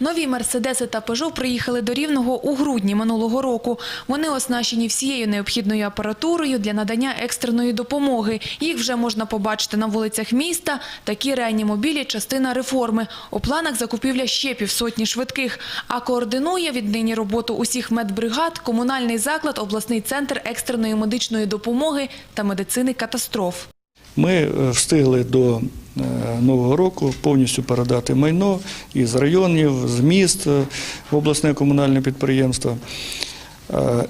Нові мерседеси та пежо приїхали до Рівного у грудні минулого року. Вони оснащені всією необхідною апаратурою для надання екстреної допомоги. Їх вже можна побачити на вулицях міста. Такі реанімобілі – частина реформи. У планах закупівля ще півсотні швидких. А координує віднині роботу усіх медбригад комунальний заклад обласний центр екстреної медичної допомоги та медицини катастроф. Ми е, встигли до е, Нового року повністю передати майно із районів, з міст е, в обласне комунальне підприємство.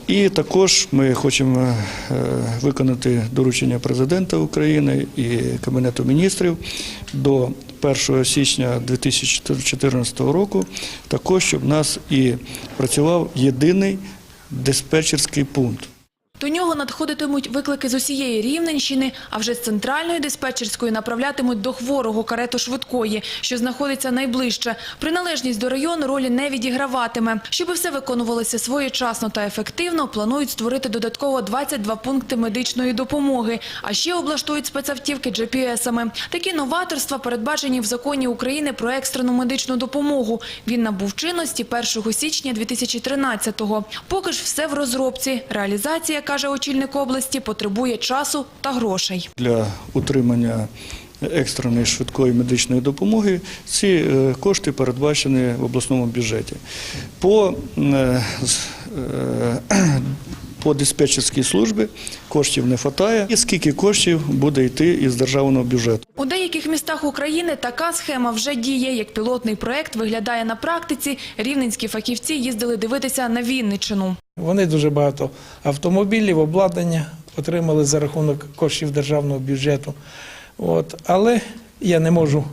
І також ми хочемо виконати доручення президента України і Кабінету міністрів до 1 січня 2014 року, також щоб в нас і працював єдиний диспетчерський пункт. До нього надходитимуть виклики з усієї Рівненщини, а вже з центральної диспетчерської направлятимуть до хворого карету швидкої, що знаходиться найближче. Приналежність до району ролі не відіграватиме. Щоб все виконувалося своєчасно та ефективно, планують створити додатково 22 пункти медичної допомоги, а ще облаштують спецавтівки GPS-ами. Такі новаторства передбачені в законі України про екстрену медичну допомогу. Він набув чинності 1 січня 2013-го. Поки ж все в розробці. Реалізація, каже очільник області, потребує часу та грошей. для утримання екстреної швидкої медичної допомоги ці е, кошти передбачені в обласному бюджеті. По, е, е, по диспетчерській службі коштів не вистачає. І скільки коштів буде йти із державного бюджету? У деяких містах України така схема вже діє. Як пілотний проект виглядає на практиці, рівненські фахівці їздили дивитися на Вінниччину. Вони дуже багато автомобілів, обладнання отримали за рахунок коштів державного бюджету. От. Але я не можу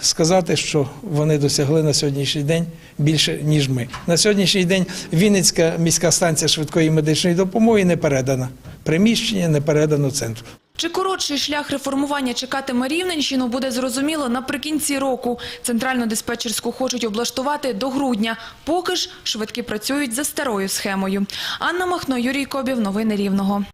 сказати, що вони досягли на сьогоднішній день більше, ніж ми. На сьогоднішній день Вінницька міська станція швидкої медичної допомоги не передана. Приміщення не передано центру. Чи коротший шлях реформування чекатиме Рівненщину, буде зрозуміло наприкінці року. Центральну диспетчерську хочуть облаштувати до грудня. Поки ж швидкі працюють за старою схемою. Анна Махно, Юрій Кобів. Новини Рівного.